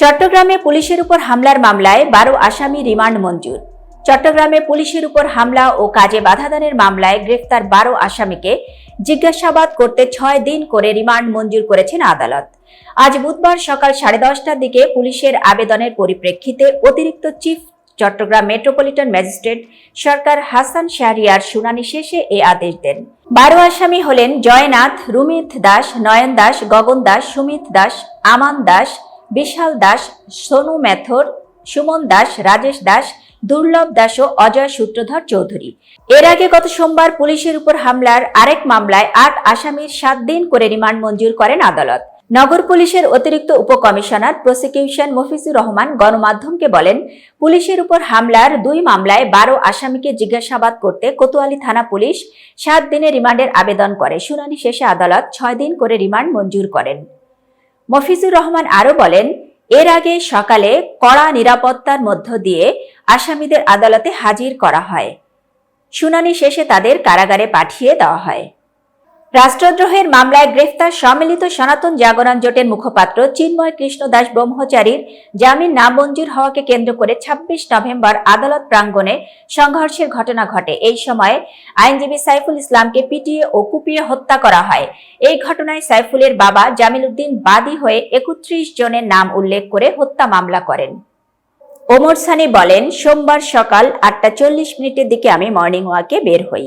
চট্টগ্রামে পুলিশের উপর হামলার মামলায় বারো আসামি রিমান্ড মঞ্জুর। চট্টগ্রামে পুলিশের উপর হামলা ও কাজে বাধাদানের মামলায় গ্রেফতার বারো আসামিকে জিজ্ঞাসাবাদ করতে ছয় দিন করে রিমান্ড মঞ্জুর করেছেন আদালত। আজ বুধবার সকাল সাড়ে দশটার দিকে পুলিশের আবেদনের পরিপ্রেক্ষিতে অতিরিক্ত chief Chattogram metropolitan magistrate Sarkar Hasan Shahriar শুনানি শেষে এ আদেশ দেন। বারো আসামি হলেন জয়নাথ, রুমিত দাস, নয়ন দাস, গগন দাস, সুমিত দাস, আমান দাস বিশাল দাস, সোনু মেথর, সুমন দাস, রাজেশ দাস, দুর্লভ দাস ও অজয় সূত্রধর চৌধুরী। এর আগে গত সোমবার পুলিশের উপর হামলার আরেক মামলায় আট আসামির সাত দিন করে রিমান্ড মঞ্জুর করেন আদালত। নগর পুলিশের অতিরিক্ত উপকমিশনার প্রসিকিউশন মফিজুর রহমান গণমাধ্যমকে বলেন, পুলিশের উপর হামলার দুই মামলায় বারো আসামিকে জিজ্ঞাসাবাদ করতে কোতোয়ালি থানা পুলিশ সাত দিনের রিমান্ডের আবেদন করে। শুনানি শেষে আদালত ছয় দিন করে রিমান্ড মঞ্জুর করেন। মফিজুর রহমান আরও বলেন, এর আগে সকালে কড়া নিরাপত্তার মধ্য দিয়ে আসামিদের আদালতে হাজির করা হয়। শুনানি শেষে তাদের কারাগারে পাঠিয়ে দেওয়া হয়। রাষ্ট্রদ্রোহের মামলায় গ্রেফতার সম্মিলিত সনাতন জাগরণ জোটের মুখপাত্র চিন্ময় কৃষ্ণ দাস ব্রহ্মচারীর জামিন নামঞ্জুর হওয়াকে কেন্দ্র করে ২৬ নভেম্বর আদালত প্রাঙ্গণে সংঘর্ষের ঘটনা ঘটে। এই সময় আইনজীবী সাইফুল ইসলামকে পিটিয়ে ও কুপিয়ে হত্যা করা হয়। এই ঘটনায় সাইফুলের বাবা জামিল উদ্দিন বাদী হয়ে একত্রিশ জনের নাম উল্লেখ করে হত্যা মামলা করেন। ওমর সানি বলেন, সোমবার সকাল আটটা চল্লিশ মিনিটের দিকে আমি মর্নিং ওয়াকে বের হই।